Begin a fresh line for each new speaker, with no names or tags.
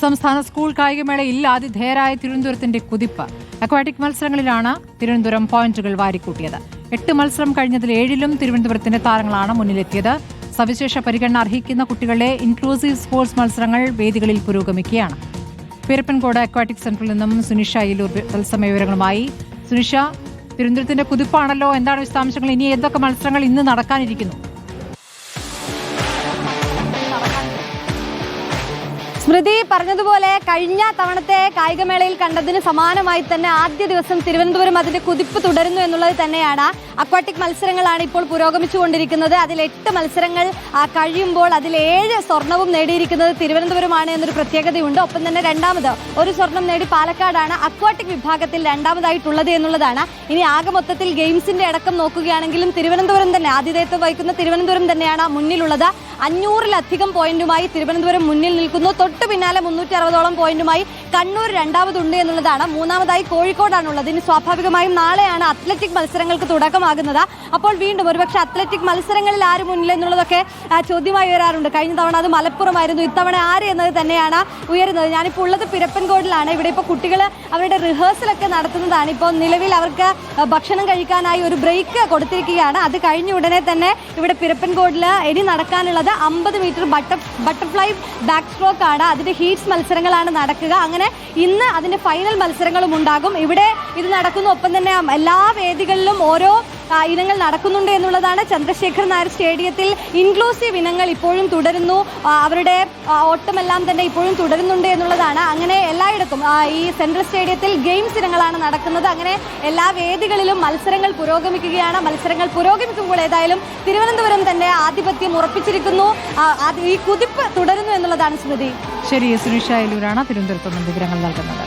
സംസ്ഥാന സ്കൂൾ കായികമേളയിൽ ആതിഥേയരായ തിരുവനന്തപുരത്തിന്റെ കുതിപ്പ്. അക്വാറ്റിക് മത്സരങ്ങളിലാണ് തിരുവനന്തപുരം പോയിന്റുകൾ വാരിക്കൂട്ടിയത്. എട്ട് മത്സരം കഴിഞ്ഞതിൽ ഏഴിലും തിരുവനന്തപുരത്തിന്റെ താരങ്ങളാണ് മുന്നിലെത്തിയത്. സവിശേഷ പരിഗണന അർഹിക്കുന്ന കുട്ടികളുടെ ഇൻക്ലൂസീവ് സ്പോർട്സ് മത്സരങ്ങൾ വേദികളിൽ പുരോഗമിക്കുകയാണ്. പേരപ്പൻകോട് അക്വാറ്റിക് സെന്ററിൽ നിന്നും സുനിഷ ഇലൂർ തത്സമയ വിവരങ്ങളുമായി. സുനിഷ തിരുവനന്തപുരത്തിന്റെ കുതിപ്പാണല്ലോ. എന്താണ് വിശദാംശങ്ങൾ? ഇനി ഏതൊക്കെ മത്സരങ്ങൾ ഇന്ന് നടക്കാനിരിക്കുന്നു?
സ്മൃതി പറഞ്ഞതുപോലെ കഴിഞ്ഞ തവണത്തെ കായികമേളയിൽ കണ്ടതിന് സമാനമായി തന്നെ ആദ്യ ദിവസം തിരുവനന്തപുരം അതിന്റെ കുതിപ്പ് തുടരുന്നു എന്നുള്ളത് തന്നെയാണ്. അക്വാട്ടിക് മത്സരങ്ങളാണ് ഇപ്പോൾ പുരോഗമിച്ചുകൊണ്ടിരിക്കുന്നത്. അതിൽ എട്ട് മത്സരങ്ങൾ കഴിയുമ്പോൾ അതിൽ ഏഴ് സ്വർണവും നേടിയിരിക്കുന്നത് തിരുവനന്തപുരമാണ് എന്നൊരു പ്രത്യേകതയുണ്ട്. ഒപ്പം തന്നെ രണ്ടാമത് ഒരു സ്വർണം നേടി പാലക്കാടാണ് അക്വാട്ടിക് വിഭാഗത്തിൽ രണ്ടാമതായിട്ടുള്ളത് എന്നുള്ളതാണ്. ഇനി ആകെ മൊത്തത്തിൽ ഗെയിംസിന്റെ അടക്കം നോക്കുകയാണെങ്കിലും തിരുവനന്തപുരം തന്നെ ആതിഥേയത്വം വഹിക്കുന്ന തിരുവനന്തപുരം തന്നെയാണ് മുന്നിലുള്ളത്. അഞ്ഞൂറിലധികം പോയിന്റുമായി തിരുവനന്തപുരം മുന്നിൽ നിൽക്കുന്നു. തൊട്ട് പിന്നാലെ മുന്നൂറ്റി അറുപതോളം പോയിന്റുമായി കണ്ണൂർ രണ്ടാമതുണ്ട് എന്നുള്ളതാണ്. മൂന്നാമതായി കോഴിക്കോടാണുള്ളത്. ഇനി സ്വാഭാവികമായും നാളെയാണ് അത്ലറ്റിക് മത്സരങ്ങൾക്ക് തുടക്കമാകുന്നത്. അപ്പോൾ വീണ്ടും ഒരുപക്ഷെ അത്ലറ്റിക് മത്സരങ്ങളിൽ ആര് മുന്നിൽ എന്നുള്ളതൊക്കെ ചോദ്യമായി ഉയരാറുണ്ട് കഴിഞ്ഞ തവണ അത് മലപ്പുറമായിരുന്നു. ഇത്തവണ ആര് എന്നത് തന്നെയാണ് ഉയരുന്നത്. ഞാനിപ്പോൾ ഉള്ളത് പിരപ്പൻകോടിലാണ് ഇവിടെ ഇപ്പോൾ കുട്ടികൾ അവരുടെ റിഹേഴ്സലൊക്കെ നടത്തുന്നതാണ്. ഇപ്പോൾ നിലവിൽ അവർക്ക് ഭക്ഷണം കഴിക്കാനായി ഒരു ബ്രേക്ക് കൊടുത്തിരിക്കുകയാണ്. അത് കഴിഞ്ഞ ഉടനെ തന്നെ ഇവിടെ പിരപ്പൻകോടിൽ ഇനി നടക്കാനുള്ളത് അമ്പത് metre butter butterfly backstroke ആണ്. അതിന്റെ ഹീറ്റ്സ് മത്സരങ്ങളാണ് നടക്കുക. അങ്ങനെ ഇന്ന് അതിന്റെ ഫൈനൽ മത്സരങ്ങളും ഉണ്ടാകും. ഇവിടെ ഇത് നടക്കുന്ന ഒപ്പം തന്നെ എല്ലാ വേദികളിലും ഓരോ ഇനങ്ങൾ നടക്കുന്നുണ്ട് എന്നുള്ളതാണ് ചന്ദ്രശേഖർ നായർ സ്റ്റേഡിയത്തിൽ ഇൻക്ലൂസീവ് ഇനങ്ങൾ ഇപ്പോഴും തുടരുന്നു. അവരുടെ ഓട്ടമെല്ലാം തന്നെ ഇപ്പോഴും തുടരുന്നുണ്ട് എന്നുള്ളതാണ്. അങ്ങനെ എല്ലായിടത്തും ഈ സെൻട്രൽ സ്റ്റേഡിയത്തിൽ ഗെയിംസ് ഇനങ്ങളാണ് നടക്കുന്നത്. അങ്ങനെ എല്ലാ വേദികളിലും മത്സരങ്ങൾ പുരോഗമിക്കുകയാണ്. മത്സരങ്ങൾ പുരോഗമിക്കുമ്പോൾ ഏതായാലും തിരുവനന്തപുരം തന്നെ ആധിപത്യം ഉറപ്പിച്ചിരിക്കുന്നു. ഈ കുതിപ്പ് തുടരുന്നു എന്നുള്ളതാണ് സ്മൃതി.
ശരി സുനിഷ എലൂരാണ് തിരുവനന്തപുരത്ത് നിന്ന് വിവരങ്ങൾ നൽകുന്നത്.